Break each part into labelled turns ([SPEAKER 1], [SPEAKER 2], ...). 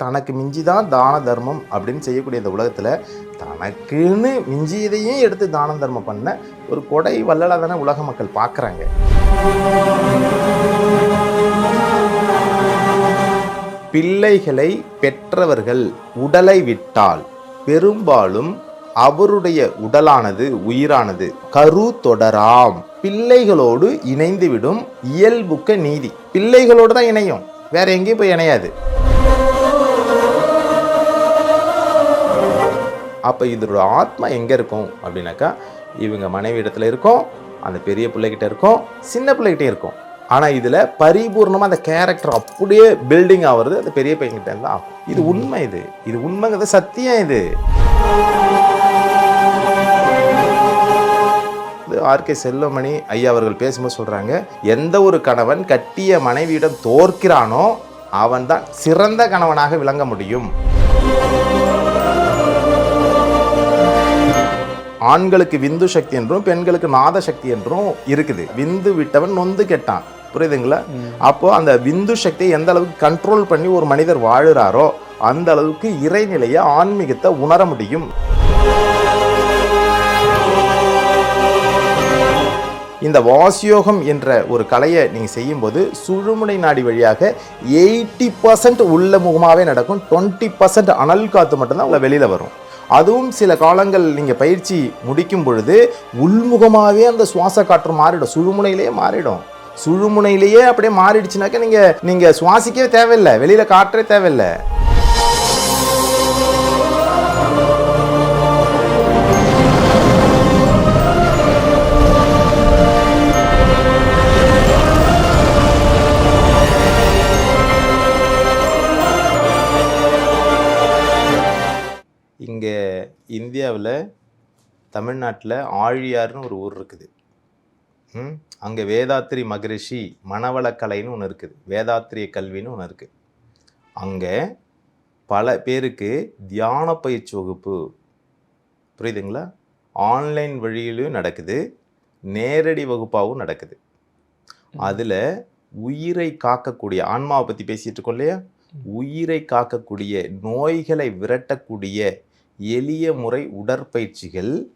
[SPEAKER 1] தனக்கு மிஞ்சி தான் தான தர்மம் அப்படின்னு செய்யக்கூடிய இந்த உலகத்தில் தனக்குன்னு மிஞ்சியதையும் எடுத்து தான தர்மம் பண்ண ஒரு கொடை வல்லலாக தானே உலக மக்கள் பார்க்குறாங்க. பிள்ளைகளை பெற்றவர்கள் உடலை விட்டால் பெரும்பாலும் அவருடைய உடலானது உயிரானது கரு தொடராம். பிள்ளைகளோடு இணைந்துவிடும் இயல்புக்க நீதி. பிள்ளைகளோடு தான் இணையும். வேற எங்கேயும் போய் இணையாது. அப்போ இதோட ஆத்மா எங்கே இருக்கும்? அப்படின்னாக்கா இவங்க மனைவி இடத்துல இருக்கும் அந்த பெரிய பிள்ளைகிட்ட இருக்கும் சின்ன பிள்ளைகிட்ட இருக்கும். ஆனால் இதில் பரிபூர்ணமாக அந்த கேரக்டர் அப்படியே பில்டிங் ஆகுறது அந்த பெரிய பையன்கிட்ட தான் இது உண்மை இது. இது உண்மைங்கிறது சத்தியம் இது. ஆர்கே செல்வமணி ஐயா அவர்கள் பேசும்போது சொல்கிறாங்க எந்த ஒரு கணவன் கட்டிய மனைவியிடம் தோற்கிறானோ அவன் தான் சிறந்த கணவனாக விளங்க முடியும். ஆண்களுக்கு விந்து சக்தி என்றும் பெண்களுக்கு நாத சக்தி என்றும் இருக்குது. விந்து விட்டவன் நொந்து கெட்டான். புரியுதுங்களா? அப்போ அந்த விந்து சக்தியை எந்த அளவுக்கு கண்ட்ரோல் பண்ணி ஒரு மனிதர் வாழுறாரோ அந்த அளவுக்கு இறைநிலையை ஆன்மீகத்தை உணர முடியும். இந்த வாசியோகம் என்ற ஒரு கலையை நீங்கள் செய்யும்போது சுழுமுனை நாடி வழியாக எயிட்டி பர்சன்ட் உள்ள முகமாகவே நடக்கும். டுவெண்ட்டி பர்சன்ட் அனல் காற்று மட்டும்தான் உங்களை வெளியில் வரும். அதுவும் சில காலங்கள் நீங்கள் பயிற்சி முடிக்கும் பொழுது உள்முகமாகவே அந்த சுவாச காற்று மாறிடும். சுழுமுனையிலேயே மாறிடும். சுழுமுனையிலேயே அப்படியே மாறிடுச்சுனாக்கா நீங்கள் நீங்கள் சுவாசிக்கவே தேவையில்லை. வெளியில் காற்றே தேவையில்லை. இந்தியாவில் தமிழ்நாட்டில் ஆழியார்னு ஒரு ஊர் இருக்குது. ம்? அங்கே வேதாத்திரி மகரிஷி மனவளக்கலைன்னு ஒன்று இருக்குது. வேதாத்திரிய கல்வின்னு ஒன்று இருக்குது அங்கே பல பேருக்கு தியான பயிற்சி வகுப்பு. புரியுதுங்களா? ஆன்லைன் வழியிலும் நடக்குது. நேரடி வகுப்பாகவும் நடக்குது. அதில் உயிரை காக்கக்கூடிய ஆன்மாவை பற்றி பேசிகிட்டு இருக்கோம் இல்லையா? உயிரை காக்கக்கூடிய நோய்களை விரட்டக்கூடிய எளிய முறை உடற்பயிற்சிகள்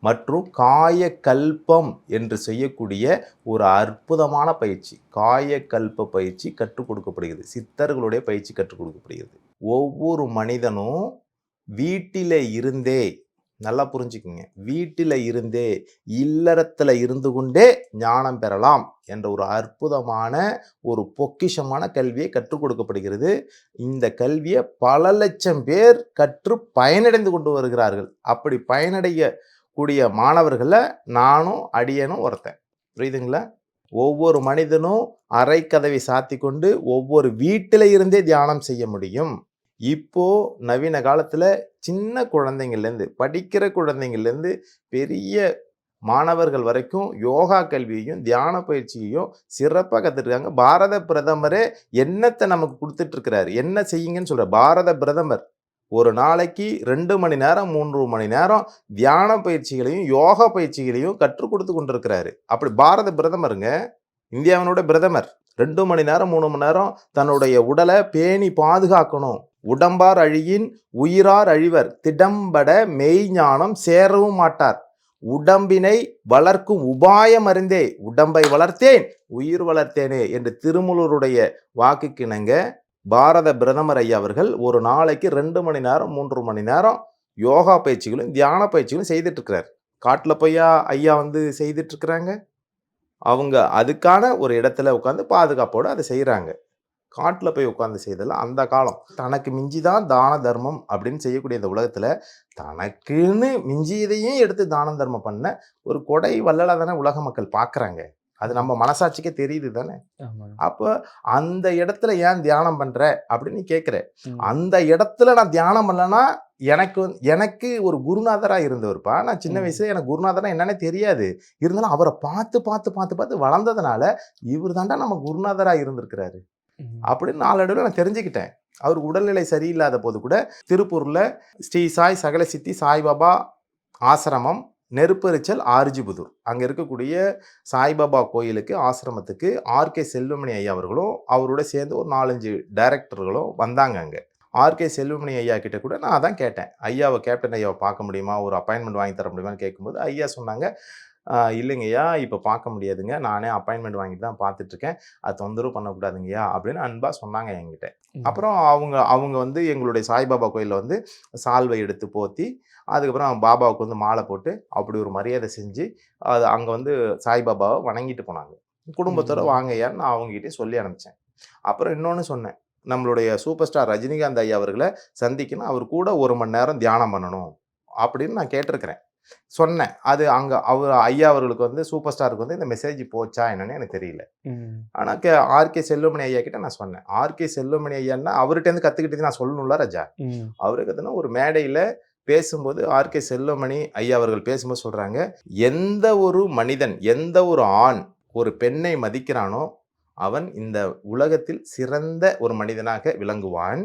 [SPEAKER 1] மற்றும் காயக்கல்பம் என்று செய்யக்கூடிய ஒரு அற்புதமான பயிற்சி. காயக்கல்ப பயிற்சி கற்றுக் கொடுக்கப்படுகிறது. சித்தர்களுடைய பயிற்சி கற்றுக் கொடுக்கப்படுகிறது. ஒவ்வொரு மனிதனும் வீட்டில் இருந்தே நல்லா புரிஞ்சுக்குங்க. வீட்டில் இருந்தே இல்லறத்தில் இருந்து கொண்டே ஞானம் பெறலாம் என்ற ஒரு அற்புதமான ஒரு பொக்கிஷமான கல்வியை கற்றுக் கொடுக்கப்படுகிறது. இந்த கல்வியை பல லட்சம் பேர் கற்று பயனடைந்து கொண்டு வருகிறார்கள். அப்படி பயனடைய கூடிய மாணவர்களை நானும் அடியனும் ஒருத்தன். புரியுதுங்களா? ஒவ்வொரு மனிதனும் அரை கதவை சாத்தி கொண்டு ஒவ்வொரு வீட்டில இருந்தே தியானம் செய்ய முடியும். இப்போ நவீன காலத்துல சின்ன குழந்தைங்கள்லேருந்து படிக்கிற குழந்தைங்கள்லேருந்து பெரிய மாணவர்கள் வரைக்கும் யோகா கல்வியையும் தியான பயிற்சியையும் சிறப்பாக கற்றுருக்காங்க பாரத பிரதமரே என்னத்தை நமக்கு கொடுத்துட்ருக்கிறாரு? என்ன செய்யுங்கன்னு சொல்கிற பாரத பிரதமர். ஒரு நாளைக்கு ரெண்டு மணி நேரம் மூன்று மணி நேரம் தியான பயிற்சிகளையும் யோகா பயிற்சிகளையும் கற்றுக் கொடுத்து கொண்டிருக்கிறாரு. அப்படி பாரத பிரதமருங்க இந்தியாவினோட பிரதமர். ரெண்டு மணி நேரம் மூணு மணி நேரம் தன்னுடைய உடலை பேணி பாதுகாக்கணும். உடம்பார் அழியின் உயிரார் அழிவர். திடம்பட மெய்ஞானம் சேரவும் மாட்டார். உடம்பினை வளர்க்கும் உபாயம் அறிந்தே உடம்பை வளர்த்தேன் உயிர் வளர்த்தேனே என்று திருமூலருடைய வாக்குக்கிணங்க பாரத பிரதமர் ஐயா அவர்கள் ஒரு நாளைக்கு ரெண்டு மணி நேரம் மூன்று மணி நேரம் யோகா பயிற்சிகளும் தியான பயிற்சிகளும் செய்துட்டு இருக்கிறார் காட்டில் போய்யா ஐயா வந்து செய்துட்டு இருக்கிறாங்க அவங்க அதுக்கான ஒரு இடத்துல உட்காந்து பாதுகாப்போடு அதை செய்கிறாங்க காட்டில் போய் உட்காந்து செய்ததில் அந்த காலம். தனக்கு மிஞ்சி தான் தான தர்மம் அப்படின்னு செய்யக்கூடிய இந்த உலகத்தில் தனக்குன்னு மிஞ்சியதையும் எடுத்து தான தர்மம் பண்ண ஒரு கொடை வள்ளலாக தானே உலக மக்கள் பார்க்குறாங்க அது நம்ம மனசாட்சிக்கே தெரியுது தானே. அப்போ அந்த இடத்துல ஏன் தியானம் பண்ற அப்படின்னு கேட்குற அந்த இடத்துல நான் தியானம் பண்ணலன்னா எனக்கு எனக்கு ஒரு குருநாதராக இருந்தவர்ப்பா. நான் சின்ன. வயசுல எனக்கு குருநாதரா என்னன்னே தெரியாது. இருந்தாலும் அவரை பார்த்து பார்த்து பார்த்து பார்த்து வளர்ந்ததுனால இவர் தாண்டா நம்ம குருநாதராக இருந்திருக்கிறாரு. அப்படின்னு நாளடைவில் நான் தெரிஞ்சுக்கிட்டேன். அவருக்கு உடல்நிலை சரியில்லாத போது கூட திருப்பூரில் ஸ்ரீ சாய் சகல சித்தி சாய்பாபா ஆசிரமம் நெருப்பெரிச்சல் ஆர்ஜிபுதூர். அங்கே இருக்கக்கூடிய சாய்பாபா கோயிலுக்கு ஆசிரமத்துக்கு ஆர்கே செல்வமணி ஐயா அவர்களும் அவரோட சேர்ந்து ஒரு நாலஞ்சு டைரக்டர்களும் வந்தாங்க அங்கே. ஆர்கே செல்வமணி ஐயா கிட்ட கூட நான் அதான் கேட்டேன். ஐயாவை கேப்டன் ஐயாவை பார்க்க முடியுமா? ஒரு அப்பாயின்மெண்ட் வாங்கி தர முடியுமான்னு கேட்கும்போது ஐயா சொன்னாங்க இல்லைங்கய்யா. இப்போ பார்க்க முடியாதுங்க. நானே அப்பாயின்மெண்ட் வாங்கிட்டு தான் பார்த்துட்டு இருக்கேன் அது தொந்தரவு பண்ணக்கூடாதுங்கய்யா அப்படின்னு அன்பா சொன்னாங்க என்கிட்ட. அப்புறம் அவங்க அவங்க வந்து எங்களுடைய சாய்பாபா கோயிலில் வந்து சால்வை எடுத்து போத்தி அதுக்கப்புறம் பாபாவுக்கு வந்து மாலை போட்டு அப்படி ஒரு மரியாதை செஞ்சு அது அங்கே வந்து சாய்பாபாவை வணங்கிட்டு போனாங்க. குடும்பத்தோட. வாங்கய்யான்னு நான் அவங்ககிட்ட சொல்லி அனுப்பிச்சேன். அப்புறம் இன்னொன்று சொன்னேன். நம்மளுடைய சூப்பர் ஸ்டார் ரஜினிகாந்த் ஐயா அவர்களை சந்திக்கணும். அவர் கூட ஒரு மணி நேரம் தியானம் பண்ணணும் அப்படின்னு நான் கேட்டிருக்கிறேன். சொன்னேன். அது அங்கே அவர் ஐயா அவர்களுக்கு வந்து சூப்பர் ஸ்டாருக்கு வந்து இந்த மெசேஜ் போச்சா என்னன்னு எனக்கு தெரியல. ஆனால் கே ஆர்கே செல்வமணி ஐயா கிட்ட நான் சொன்னேன். ஆர்கே செல்வமணி ஐயான்னா அவர்கிட்டேருந்து கற்றுக்கிட்டது நான் சொல்லணும்ல ராஜா. அவருக்கு கற்றுனா ஒரு மேடையில் பேசும்போது ஆர்கே செல்வமணி ஐயா அவர்கள் பேசும்போது சொல்கிறாங்க எந்த ஒரு மனிதன் எந்த ஒரு ஆண் ஒரு பெண்ணை மதிக்கிறானோ அவன் இந்த உலகத்தில் சிறந்த ஒரு மனிதனாக விளங்குவான்.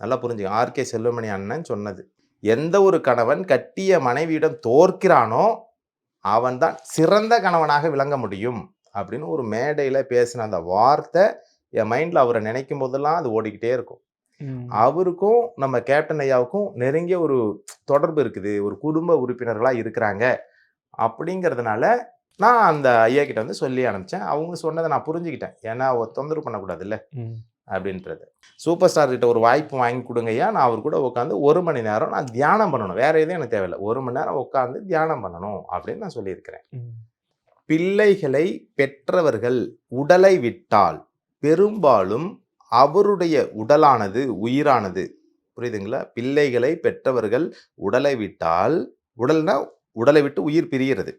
[SPEAKER 1] நல்லா புரிஞ்சுங்க. ஆர்கே செல்வமணி அண்ணன் சொன்னது. எந்த ஒரு கணவன் கட்டிய மனைவியிடம் தோற்கிறானோ அவன்தான் சிறந்த கணவனாக விளங்க முடியும் அப்படின்னு ஒரு மேடையில் பேசின அந்த வார்த்தை என் மைண்டில் அவரை நினைக்கும் போதெல்லாம் அது ஓடிக்கிட்டே இருக்கும். அவருக்கும் நம்ம கேப்டன் ஐயாவுக்கும் நெருங்கிய ஒரு தொடர்பு இருக்குது. ஒரு குடும்ப உறுப்பினர்களாக இருக்கிறாங்க அப்படிங்கிறதுனால நான் அந்த ஐயா கிட்ட வந்து சொல்லி அனுப்பிச்சேன். அவங்க சொன்னதை நான் புரிஞ்சுக்கிட்டேன். ஏன்னா தொந்தரவு பண்ணக்கூடாதுல்ல.
[SPEAKER 2] ம்.
[SPEAKER 1] அப்படின்றது. சூப்பர் ஸ்டார் கிட்ட ஒரு வாய்ப்பு வாங்கி கொடுங்க ஐயா நான் அவர் கூட உட்காந்து ஒரு மணி நேரம் நான் தியானம் பண்ணணும். வேற எதுவும் எனக்கு தேவையில்லை. ஒரு மணி நேரம் உட்காந்து தியானம் பண்ணணும் அப்படின்னு நான் சொல்லியிருக்கிறேன். பிள்ளைகளை பெற்றவர்கள் உடலை விட்டால் பெரும்பாலும் அவருடைய உடலானது உயிரானது. புரியுதுங்களா? பிள்ளைகளை பெற்றவர்கள் உடலை விட்டால் உடல்னா உடலை விட்டு உயிர் பிரிகிறது.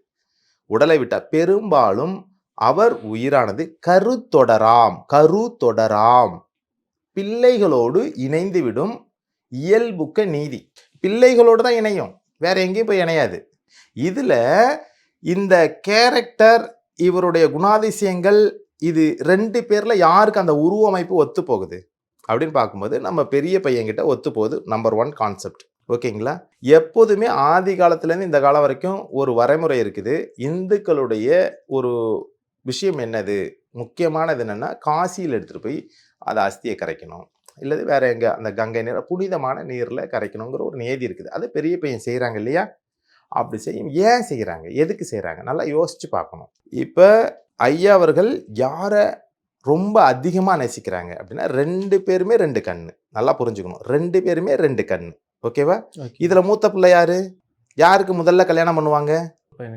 [SPEAKER 1] உடலை விட்டால் பெரும்பாலும் அவர் உயிரானது கரு தொடராம் கரு தொடராம் பிள்ளைகளோடு இணைந்துவிடும் இயல்புக்க நீதி. பிள்ளைகளோடு தான் இணையும் வேற எங்கேயும் போய் இணையாது. இதில் இந்த கேரக்டர் இவருடைய குணாதிசயங்கள் இது ரெண்டு பேரில் யாருக்கு அந்த உருவமைப்பு ஒத்து போகுது? அப்படின்னு பார்க்கும்போது நம்ம பெரிய பையன்கிட்ட ஒத்து போகுது நம்பர் ஒன் கான்செப்ட் ஓகேங்களா? எப்போதுமே ஆதி காலத்துலேருந்து இந்த காலம் வரைக்கும் ஒரு வரைமுறை இருக்குது. இந்துக்களுடைய ஒரு விஷயம் என்னது? முக்கியமானது என்னன்னா காசியில் எடுத்துகிட்டு போய் அதை அஸ்தியை கரைக்கணும். இல்லது வேற எங்க அந்த கங்கை நீரை புனிதமான நீரில் கரைக்கணுங்கிற ஒரு நியதி இருக்குது. அது பெரிய பையன் செய்கிறாங்க இல்லையா? அப்படி செய்யும். ஏன் செய்கிறாங்க எதுக்கு செய்கிறாங்க நல்லா யோசிச்சு பார்க்கணும். இப்போ ஐயா அவர்கள் யாரை ரொம்ப அதிகமாக நேசிக்கிறாங்க அப்படின்னா ரெண்டு பேருமே ரெண்டு கண்ணு. நல்லா புரிஞ்சுக்கணும். ரெண்டு பேருமே ரெண்டு கண்ணு. ஓகேவா?
[SPEAKER 2] ஓகே.
[SPEAKER 1] இதில் மூத்த பிள்ளை யாரு? யாருக்கு முதல்ல கல்யாணம் பண்ணுவாங்க?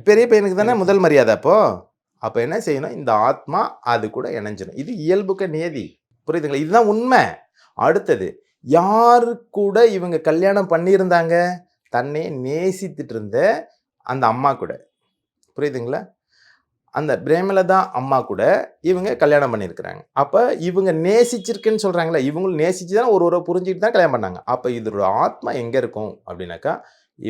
[SPEAKER 1] பெரிய பையனுக்கு. தானே முதல் மரியாதை அப்போ? அப்போ என்ன செய்யணும்? இந்த ஆத்மா அது கூட இணைஞ்சிடும் இது இயல்புக்க நியதி. புரியுதுங்களா? இதுதான் உண்மை. அடுத்தது யாரு கூட இவங்க கல்யாணம் பண்ணியிருந்தாங்க? தன்னை நேசித்துட்டு இருந்த அந்த அம்மா கூட. புரியுதுங்களா? அந்த பிரேமலதா அம்மா கூட இவங்க கல்யாணம் பண்ணியிருக்கிறாங்க. அப்போ இவங்க நேசிச்சிருக்குன்னு சொல்கிறாங்களே இவங்களும் நேசிச்சு தான் ஒரு ஒரு புரிஞ்சுக்கிட்டு தான் கல்யாணம் பண்ணாங்க. அப்போ இதோட ஆத்மா எங்கே இருக்கும்? அப்படின்னாக்கா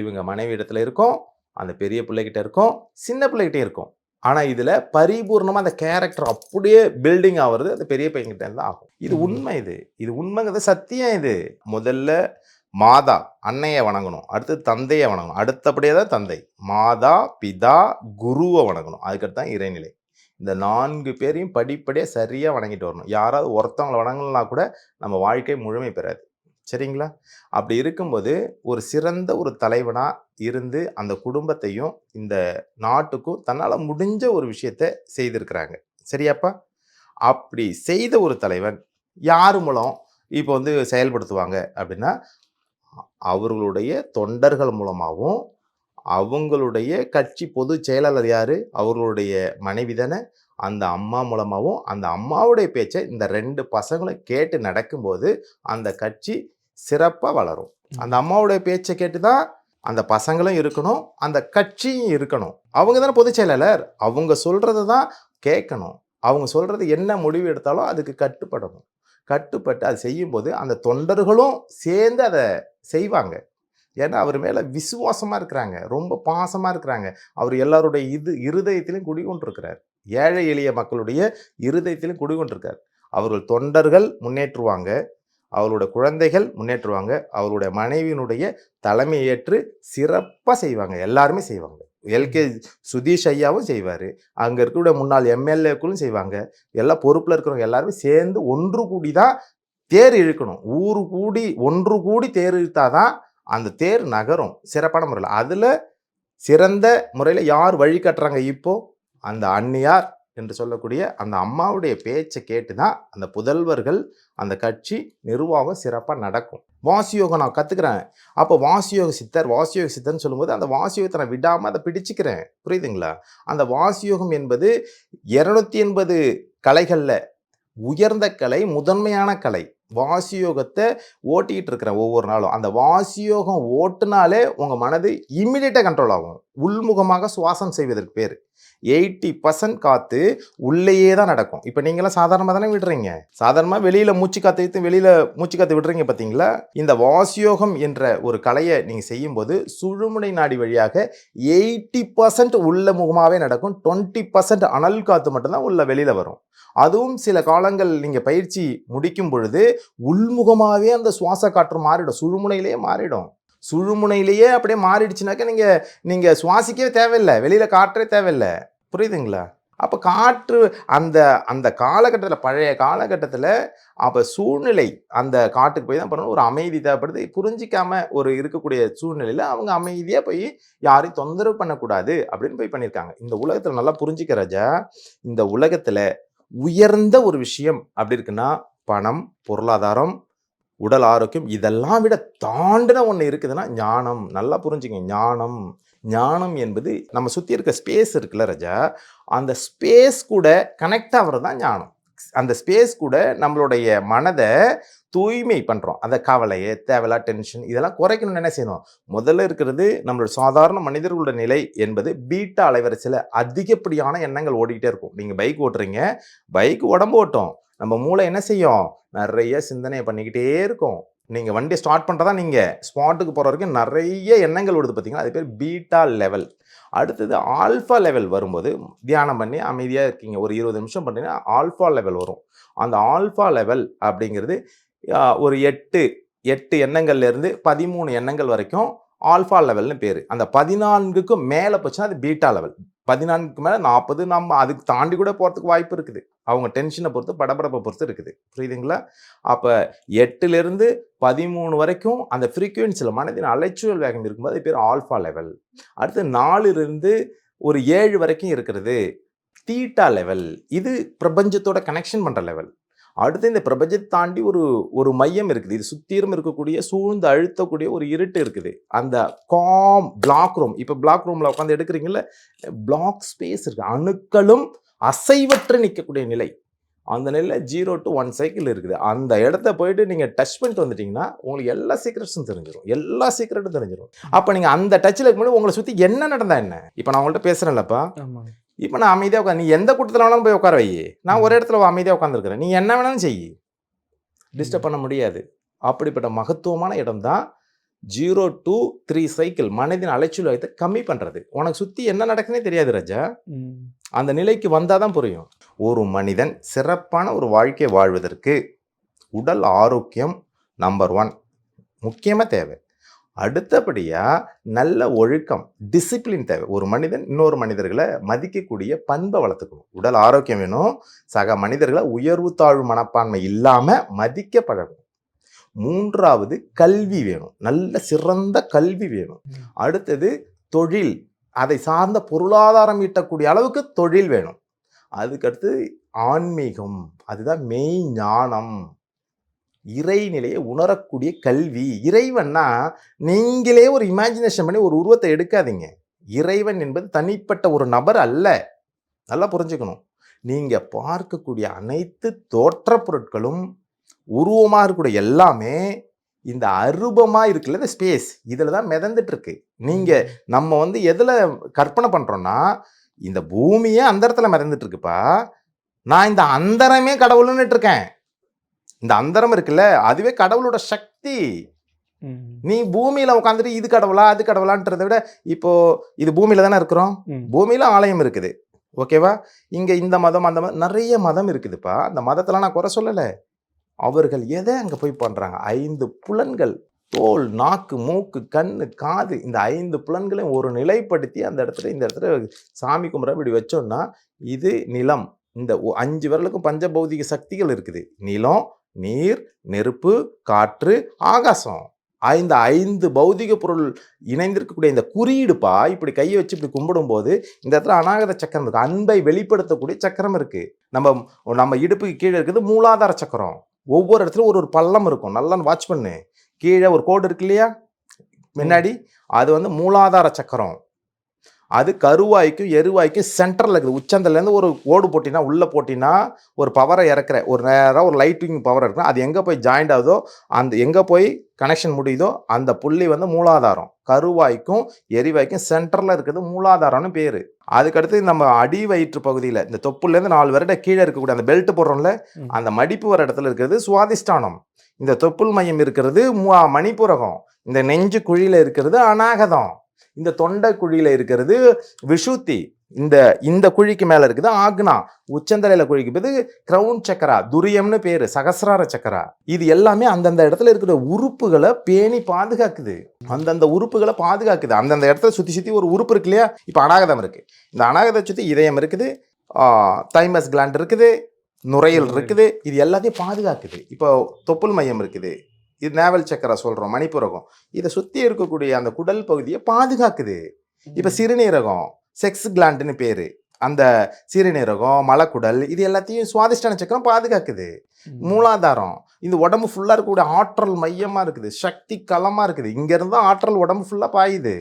[SPEAKER 1] இவங்க மனைவி இடத்துல இருக்கும் அந்த பெரிய பிள்ளைகிட்ட இருக்கும் சின்ன பிள்ளைகிட்டே இருக்கும். ஆனால் இதில் பரிபூர்ணமாக அந்த கேரக்டர் அப்படியே பில்டிங் ஆகுறது அந்த பெரிய பையன்கிட்ட இருந்து ஆகும். இது. உண்மை இது. இது உண்மைங்கிறது சத்தியம் இது. முதல்ல மாதா அன்னையை வணங்கணும். அடுத்து தந்தையை வணங்கணும். அடுத்தபடியே தான் தந்தை. மாதா பிதா குருவை வணங்கணும். அதுக்கடுத்து தான் இறைநிலை. இந்த நான்கு பேரையும் படிப்படியாக சரியாக வணங்கிட்டு வரணும். யாராவது ஒருத்தவங்களை வணங்கலனா கூட நம்ம வாழ்க்கை முழுமை பெறாது. சரிங்களா? அப்படி இருக்கும்போது ஒரு சிறந்த ஒரு தலைவனாக இருந்து அந்த குடும்பத்தையும் இந்த நாட்டுக்கும் தன்னால் முடிஞ்ச ஒரு விஷயத்தை செய்திருக்கிறாங்க. சரியாப்பா? அப்படி செய்த ஒரு தலைவன் யார் மூலம் இப்போ வந்து செயல்படுத்துவாங்க அப்படின்னா அவர்களுடைய தொண்டர்கள் மூலமாகவும் அவங்களுடைய கட்சி பொதுச் செயலாளர் யாரு? அவர்களுடைய மனைவி தானே? அந்த அம்மா மூலமாகவும் அந்த அம்மாவுடைய பேச்சை இந்த ரெண்டு பசங்களும் கேட்டு நடக்கும்போது அந்த கட்சி சிறப்பாக வளரும். அந்த அம்மாவுடைய பேச்சை கேட்டு தான் அந்த பசங்களும் இருக்கணும் அந்த கட்சியும் இருக்கணும். அவங்க தானே பொதுச் செயலாளர். அவங்க சொல்கிறத தான் கேட்கணும். அவங்க சொல்கிறது என்ன முடிவு எடுத்தாலும் அதுக்கு கட்டுப்படணும். கட்டுப்பட்டு அது செய்யும்போது அந்த தொண்டர்களும் சேர்ந்து அதை செய்வாங்க. ஏன்னா அவர் மேலே விசுவாசமாக இருக்கிறாங்க. ரொம்ப பாசமாக இருக்கிறாங்க. அவர் எல்லாருடைய இது இருதயத்திலையும் குடிகொண்டிருக்கிறார். ஏழை எளிய மக்களுடைய இருதயத்திலும் குடிகொண்டிருக்கார். அவர்கள் தொண்டர்கள் முன்னேற்றுவாங்க. அவளோட குழந்தைகள் முன்னேற்றுவாங்க. அவளுடைய மனைவியினுடைய தலைமை ஏற்று சிறப்பாக செய்வாங்க. எல்லாருமே செய்வாங்க. எல்கே சுதீஷ் ஐயாவும் செய்வார். அங்கே இருக்கக்கூடிய முன்னாள் எம்எல்ஏக்களும் செய்வாங்க. எல்லா பொறுப்பில் இருக்கிறவங்க எல்லாருமே சேர்ந்து ஒன்று கூடி தான் தேர் இழுக்கணும். ஊர் கூடி ஒன்று கூடி தேர் இழுத்தாதான் அந்த தேர் நகரும் சிறப்பான முறையில். அதில் சிறந்த முறையில் யார் வழி கட்டுறாங்க இப்போது அந்த அன்னியார் என்று சொல்லக்கூடிய அந்த அம்மாவுடைய பேச்சை கேட்டு தான் அந்த புதல்வர்கள் அந்த கட்சி நிர்வாகம் சிறப்பாக நடக்கும். வாசியோகம் நான் கற்றுக்கிறேன் அப்போ வாசியோக சித்தர் வாசியோக சித்தர்னு சொல்லும்போது அந்த வாசியோகத்தை நான் விடாமல் அதை பிடிச்சிக்கிறேன். புரியுதுங்களா? அந்த வாசியோகம் என்பது இரநூத்தி எண்பது கலைகளில் உயர்ந்த கலை முதன்மையான கலை. வாசியோகத்தை ஓட்டிகிட்டு இருக்கிறேன் ஒவ்வொரு நாளும். அந்த வாசியோகம் ஓட்டுனாலே உங்கள் மனது இம்மிடியட்டாக கண்ட்ரோல் ஆகும். உள்முகமாக சுவாசம் செய்வதற்கு பேர். எயிட்டி பர்சன்ட் காற்று உள்ளேயே தான் நடக்கும். இப்போ நீங்களாம் சாதாரணமாக தானே விடுறீங்க? சாதாரணமாக வெளியில் மூச்சு காற்று வெளியில் மூச்சு காற்று விடுறீங்க பார்த்தீங்களா இந்த வாசியோகம் என்ற ஒரு கலையை நீங்கள் செய்யும்போது சுழுமுனை நாடி வழியாக எயிட்டி பர்சன்ட் உள்ள முகமாகவே நடக்கும். டுவெண்ட்டி பர்சன்ட் அனல் காற்று மட்டும்தான் உள்ள வெளியில் வரும். அதுவும் சில காலங்கள் நீங்கள் பயிற்சி முடிக்கும் பொழுது உள்முகமாகவே அந்த சுவாச காற்று மாறிடும். சுழுமுனையிலேயே மாறிடும். சுழுமுனையிலேயே அப்படியே மாறிடுச்சுனாக்கா நீங்கள் நீங்கள் சுவாசிக்கவே தேவையில்லை. வெளியில் காற்றே தேவையில்லை. புரியுதுங்களா? அப்போ காற்று அந்த அந்த காலகட்டத்தில் பழைய காலகட்டத்தில் அப்போ சூழ்நிலை அந்த காட்டுக்கு போய் தான் பண்ணணும். ஒரு அமைதி தேவைப்படுது. புரிஞ்சிக்காம ஒரு இருக்கக்கூடிய சூழ்நிலையில் அவங்க அமைதியாக போய் யாரையும் தொந்தரவு பண்ணக்கூடாது அப்படின்னு போய் பண்ணியிருக்காங்க. இந்த உலகத்தில் நல்லா புரிஞ்சுக்க ராஜா இந்த உலகத்தில் உயர்ந்த ஒரு விஷயம் அப்படி இருக்குன்னா பணம் பொருளாதாரம் உடல் ஆரோக்கியம் இதெல்லாம் விட தாண்டின ஒன்று இருக்குதுன்னா ஞானம். நல்லா புரிஞ்சுங்க. ஞானம். ஞானம் என்பது நம்ம சுற்றி இருக்க ஸ்பேஸ் இருக்குல்ல ரஜா? அந்த ஸ்பேஸ் கூட கனெக்ட் ஆகிறது தான் ஞானம். அந்த ஸ்பேஸ் கூட நம்மளுடைய மனதை தூய்மை பண்ணுறோம் அந்த கவலையை தேவையில்லா டென்ஷன் இதெல்லாம் குறைக்கணும்னு என்ன செய்யணும்? முதல்ல இருக்கிறது நம்மளோட சாதாரண மனிதர்களோட நிலை என்பது பீட்டா அலைவரிசையில் அதிகப்படியான எண்ணங்கள் ஓடிக்கிட்டே இருக்கும். நீங்கள் பைக் ஓட்டுறீங்க பைக் உடம்பு ஓட்டும். நம்ம மூளை என்ன செய்யும்? நிறைய சிந்தனையை பண்ணிக்கிட்டே இருக்கும். நீங்கள் வண்டியை ஸ்டார்ட் பண்ணுறதா நீங்கள் ஸ்பாட்டுக்கு போகிற வரைக்கும் நிறைய எண்ணங்கள் ஓடுது பார்த்தீங்கன்னா அது பேர் பீட்டா லெவல் அடுத்தது ஆல்ஃபா லெவல் வரும்போது தியானம் பண்ணி அமைதியாக இருக்கீங்க. ஒரு இருபது நிமிஷம் பண்ணிங்கன்னா ஆல்ஃபா லெவல் வரும். அந்த ஆல்ஃபா லெவல் அப்படிங்கிறது ஒரு எட்டு எட்டு எண்ணங்கள்லேருந்து பதிமூணு எண்ணங்கள் வரைக்கும் ஆல்ஃபா லெவல்னு பேர். அந்த பதினான்குக்கும் மேலே போச்சுன்னா அது பீட்டா லெவல். பதினான்குக்கு மேலே நாற்பது நம்ம அதுக்கு தாண்டி கூட போகிறதுக்கு வாய்ப்பு இருக்குது. அவங்க டென்ஷனை பொறுத்து படபடப்பை பொறுத்து இருக்குது. புரியுதுங்களா? அப்போ எட்டுலேருந்து பதிமூணு வரைக்கும் அந்த ஃப்ரீக்குவென்சியில் மனதின் அலைச்சுவல் வேகம் இருக்கும்போது அது பேர் ஆல்ஃபா லெவல். அடுத்து நாலுலேருந்து ஒரு ஏழு வரைக்கும் இருக்கிறது தீட்டா லெவல். இது பிரபஞ்சத்தோட கனெக்ஷன் பண்ணுற லெவல். அடுத்து இந்த பிரபஞ்சத்தை தாண்டி ஒரு ஒரு மையம் இருக்குது. இது சுத்திரும் இருக்கக்கூடிய சூழ்ந்து அழுத்தக்கூடிய ஒரு இருட்டு இருக்குது. அந்த காம் பிளாக் ரூம் இப்போ பிளாக் ரூமில் உட்காந்து எடுக்கிறீங்கல்ல பிளாக் ஸ்பேஸ் இருக்குது அணுக்களும் அசைவற்று நிற்கக்கூடிய நிலை. அந்த நிலையில் ஜீரோ டு ஒன் சைக்கிள் இருக்குது. அந்த இடத்த போயிட்டு நீங்கள் டச் பண்ணிட்டு வந்துட்டீங்கன்னா உங்களுக்கு எல்லா சீக்ரெட்ஸும் தெரிஞ்சிடும் எல்லா சீக்ரெட்டும் தெரிஞ்சிடும் அப்போ நீங்கள் அந்த டச்சில் இருக்கும்போது உங்களை சுற்றி என்ன நடந்தா என்ன? இப்போ நான் உங்கள்கிட்ட பேசுகிறேன்லப்பா இப்போ நான் அமைதியாக உட்காந்து நீ எந்த கூட்டத்தில் வேணாலும் போய் உட்கார வை. நான் ஒரு இடத்துல அமைதியாக உட்காந்துருக்கிறேன் நீ என்ன வேணாலும் செய். டிஸ்டர்ப் பண்ண முடியாது. அப்படிப்பட்ட மகத்துவமான இடம் தான் ஜீரோ டு த்ரீ சைக்கிள் மனதின் அலைச்சல் வேகத்தை கம்மி பண்ணுறது உனக்கு சுற்றி என்ன நடக்குன்னே தெரியாது ராஜா. அந்த நிலைக்கு வந்தால் தான் புரியும். ஒரு மனிதன் சிறப்பான ஒரு வாழ்க்கை வாழ்வதற்கு உடல் ஆரோக்கியம் நம்பர் ஒன் முக்கியமாக தேவை. அடுத்தபடியாக நல்ல ஒழுக்கம் டிசிப்ளின் தேவை. ஒரு மனிதன் இன்னொரு மனிதர்களை மதிக்கக்கூடிய பண்பை வளர்த்துக்கணும். உடல் ஆரோக்கியம் வேணும். சக மனிதர்களை உயர்வு தாழ்வு மனப்பான்மை இல்லாமல் மதிக்க பழகும் மூன்றாவது கல்வி வேணும். நல்ல சிறந்த கல்வி வேணும். அடுத்தது தொழில். அதை சார்ந்த பொருளாதாரம் ஈட்டக்கூடிய அளவுக்கு தொழில் வேணும். அதுக்கடுத்து ஆன்மீகம். அதுதான் மெய் ஞானம். இறைநிலையை உணரக்கூடிய கல்வி. இறைவன்னா நீங்களே ஒரு இமேஜினேஷன் பண்ணி ஒரு உருவத்தை எடுக்காதீங்க. இறைவன் என்பது தனிப்பட்ட ஒரு நபர் அல்ல. நல்லா புரிஞ்சுக்கணும். நீங்க பார்க்கக்கூடிய அனைத்து தோற்றப் பொருட்களும் உருவமாக இருக்கக்கூடிய எல்லாமே இந்த அருபமாக இருக்குல்ல இந்த ஸ்பேஸ் இதில் தான் மிதந்துட்டு இருக்கு நீங்கள் நம்ம வந்து எதில் கற்பனை பண்ணுறோன்னா இந்த பூமியே அந்தரத்தில் மிதந்துட்டு இருக்குப்பா நான் இந்த அந்தரமே கடவுள்னுட்டு இருக்கேன். இந்த அந்தரம் இருக்குல்ல அதுவே கடவுளோட சக்தி. நீ பூமியில் உட்காந்துட்டு இது கடவுளா அது கடவுளான்றதை விட இப்போ இது பூமியில் தானே இருக்கிறோம். பூமியில் ஆலயம் இருக்குது. ஓகேவா இங்கே இந்த மதம் அந்த மதம் நிறைய மதம் இருக்குதுப்பா. அந்த மதத்தெல்லாம் நான் குறை சொல்லலை. அவர்கள் எதை அங்கே போய் பண்ணுறாங்க ஐந்து புலன்கள். தோல் நாக்கு மூக்கு கண்ணு காது. இந்த ஐந்து புலன்களையும் ஒரு நிலைப்படுத்தி அந்த இடத்துல இந்த இடத்துல சாமி கும்பிட்ற இப்படி வச்சோம்னா இது நிலம். இந்த அஞ்சு விரலுக்கும் பஞ்சபௌதிக சக்திகள் இருக்குது. நிலம் நீர் நெருப்பு காற்று ஆகாசம். இந்த ஐந்து பௌதிக பொருள் இணைந்திருக்கக்கூடிய இந்த குறியீடுப்பா இப்படி கையை வச்சு இப்படி கும்பிடும்போது இந்த இடத்துல அநாகத சக்கரம் இருக்கு. அன்பை வெளிப்படுத்தக்கூடிய சக்கரம் இருக்கு. நம்ம நம்ம இடுப்புக்கு கீழே இருக்குது மூலாதார சக்கரம். ஒவ்வொரு இடத்துலயும் ஒரு ஒரு பள்ளம் இருக்கும். நல்லா வாட்ச் பண்ணு. கீழே ஒரு கோடு இருக்கு இல்லையா? முன்னாடி. அது வந்து மூலாதார சக்கரம். அது கருவாய்க்கும் எருவாய்க்கும் சென்டரில் இருக்குது. உச்சந்தலேருந்து ஒரு ஓடு போட்டினா உள்ளே போட்டினா ஒரு பவரை இறக்குற ஒரு நேரம் ஒரு லைட்டிங் பவர் இருக்கும் அது எங்கே போய் ஜாயிண்ட் ஆகுதோ அந்த எங்கே போய் கனெக்ஷன் முடியுதோ அந்த புள்ளி வந்து மூலாதாரம். கருவாய்க்கும் எரிவாய்க்கும் சென்டரில் இருக்குது மூலாதாரம்னு பேர். அதுக்கடுத்து நம்ம அடி வயிற்று பகுதியில் இந்த தொப்புலேருந்து நாலு வருட கீழே இருக்கக்கூடிய அந்த பெல்ட் போடுறோம்ல. அந்த மடிப்பு வர இடத்துல இருக்கிறது சுவாதிஷ்டானம். இந்த தொப்புள் மையம் இருக்கிறது மணிப்புரகம். இந்த நெஞ்சு குழியில இருக்கிறது அநாகதம். இந்த தொண்டை குழியில இருக்கிறது விஷுத்தி. இந்த இந்த குழிக்கு மேல இருக்குது ஆக்னா. உச்சந்தலையில குழிக்கு போது கிரவுன் சக்கரா துரியம்னு பேரு சகசிரார சக்கரா. இது எல்லாமே அந்தந்த இடத்துல இருக்கிற உறுப்புகளை பேணி பாதுகாக்குது. அந்தந்த உறுப்புகளை பாதுகாக்குது. அந்தந்த இடத்துல சுத்தி சுத்தி ஒரு உறுப்பு இருக்கு இல்லையா? இப்ப அநாகதம் இருக்கு. இந்த அநாகதை சுத்தி இதயம் இருக்குது தைமஸ் கிளாண்ட் இருக்குது நுரையீரல். இருக்குது. இது எல்லாத்தையும் பாதுகாக்குது. இப்போ தொப்புள் மையம் இருக்குது. இது நேவல் சக்கரா சொல்றோம் மணிப்புரகம். இதை சுத்தி இருக்கக்கூடிய அந்த குடல் பகுதியை பாதுகாக்குது. இப்போ சிறுநீரகம் செக்ஸ் கிளாண்டுன்னு பேரு. அந்த சிறுநீரகம் மலக்குடல் இது எல்லாத்தையும் சுவாதிஷ்டான சக்கரம் பாதுகாக்குது. மூலாதாரம் இந்த உடம்பு ஃபுல்லா இருக்கக்கூடிய ஆற்றல் மையமா இருக்குது. சக்தி களமா இருக்குது. இங்க இருந்தா ஆற்றல் உடம்பு ஃபுல்லா பாயுது.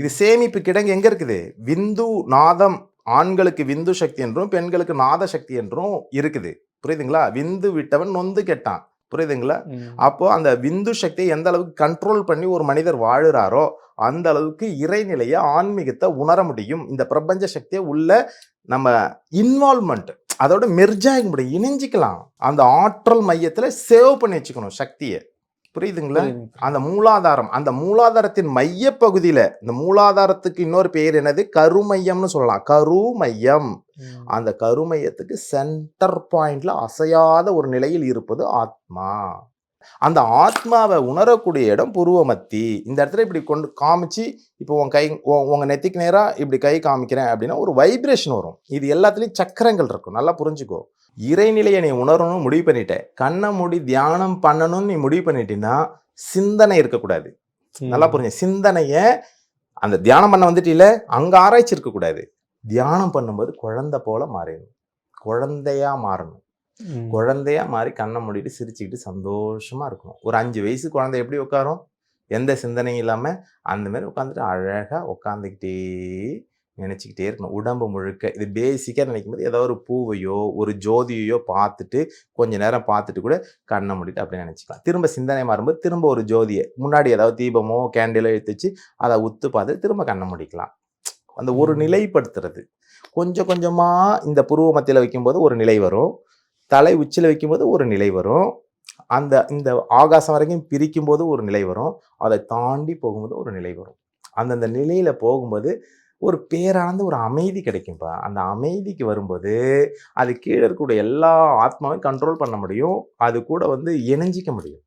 [SPEAKER 1] இது சேமிப்பு கிடங்கு எங்க இருக்குது? விந்து நாதம் ஆண்களுக்கு விந்து சக்தி என்றும் பெண்களுக்கு நாத சக்தி என்றும் இருக்குது. புரியுதுங்களா? விந்து விட்டவன் நொந்து கெட்டான். புரியுதுங்களா? அப்போ அந்த விந்து சக்தியை எந்த அளவுக்கு கண்ட்ரோல் பண்ணி ஒரு மனிதர் வாழுறாரோ அந்த அளவுக்கு இறைநிலையை ஆன்மீகத்தை உணர முடியும். இந்த பிரபஞ்ச சக்தியை உள்ள நம்ம இன்வால்மெண்ட் அதோட மெர்ஜாக முடியும். இணைஞ்சிக்கலாம். அந்த ஆற்றல் மையத்துல சேவ் பண்ணி வச்சுக்கணும் சக்தியை. புரியுதுங்களா? அந்த மூலாதாரம் அந்த மூலாதாரத்தின் மைய பகுதியில இந்த மூலாதாரத்துக்கு இன்னொரு பேர் என்னது? கருமையம்னு சொல்லலாம். கருமையம். அந்த கருமையத்துக்கு சென்டர் பாயிண்ட்ல அசையாத ஒரு நிலையில் இருப்பது ஆத்மா. அந்த ஆத்மாவை உணரக்கூடிய இடம் புருவமத்தி. இந்த இடத்துல இப்படி கொண்டு காமிச்சு இப்போ உன் கை உன் உங்க நெத்திக்கு நேரா இப்படி கை காமிக்கிறேன் அப்படின்னா ஒரு வைப்ரேஷன் வரும். இது எல்லாத்துலயும் சக்கரங்கள் இருக்கும். நல்லா புரிஞ்சுக்கோ. இறைநிலையை நீ உணரணும்னு முடிவு பண்ணிட்ட. கண்ணை மூடி தியானம் பண்ணணும்னு நீ முடிவு பண்ணிட்டீங்கன்னா சிந்தனை இருக்கக்கூடாது. நல்லா புரிஞ்சு. சிந்தனைய அந்த தியானம் பண்ண வந்துட்டீல அங்க ஆராய்ச்சி இருக்கக்கூடாது. தியானம் பண்ணும்போது குழந்தை போல மாறிடணும் குழந்தையா மாறணும். குழந்தையா மாறி கண்ணை மூடிட்டு சிரிச்சுக்கிட்டு சந்தோஷமா இருக்கணும். ஒரு அஞ்சு வயசு குழந்தை எப்படி உட்காரும்? எந்த சிந்தனையும் இல்லாம அந்த மாதிரி உட்காந்துட்டு அழகா உட்காந்துக்கிட்டே நினைச்சுக்கிட்டே இருக்கணும். உடம்பு முழுக்க. இது பேசிக்காக நினைக்கும் போது ஏதோ ஒரு பூவையோ ஒரு ஜோதியையோ பார்த்துட்டு கொஞ்ச நேரம் பார்த்துட்டு கூட கண்ணை மூடிட்டு அப்படியே நினைச்சுக்கலாம். திரும்ப சிந்தனை மாறும்போது திரும்ப ஒரு ஜோதியை முன்னாடி ஏதாவது தீபமோ கேண்டிலோ எடுத்து வச்சு அதை உத்து பார்த்து திரும்ப கண்ணை மூடிக்கலாம். அந்த ஒரு. நிலைப்படுத்துறது. கொஞ்சம் கொஞ்சமா இந்த புருவ மத்தியில வைக்கும்போது ஒரு நிலை வரும். தலை உச்சியில் வைக்கும்போது ஒரு நிலை வரும். அந்த இந்த ஆகாசம் வரைக்கும் பிரிக்கும் போது ஒரு நிலை வரும். அதை தாண்டி போகும்போது ஒரு நிலை வரும். அந்தந்த நிலையில் போகும்போது ஒரு பேரானந்த ஒரு அமைதி கிடைக்கும்பா. அந்த அமைதிக்கு வரும்போது அது கீழே இருக்கக்கூடிய எல்லா ஆத்மாவையும் கண்ட்ரோல் பண்ண முடியும். அது கூட வந்து இணைஞ்சிக்க முடியும்.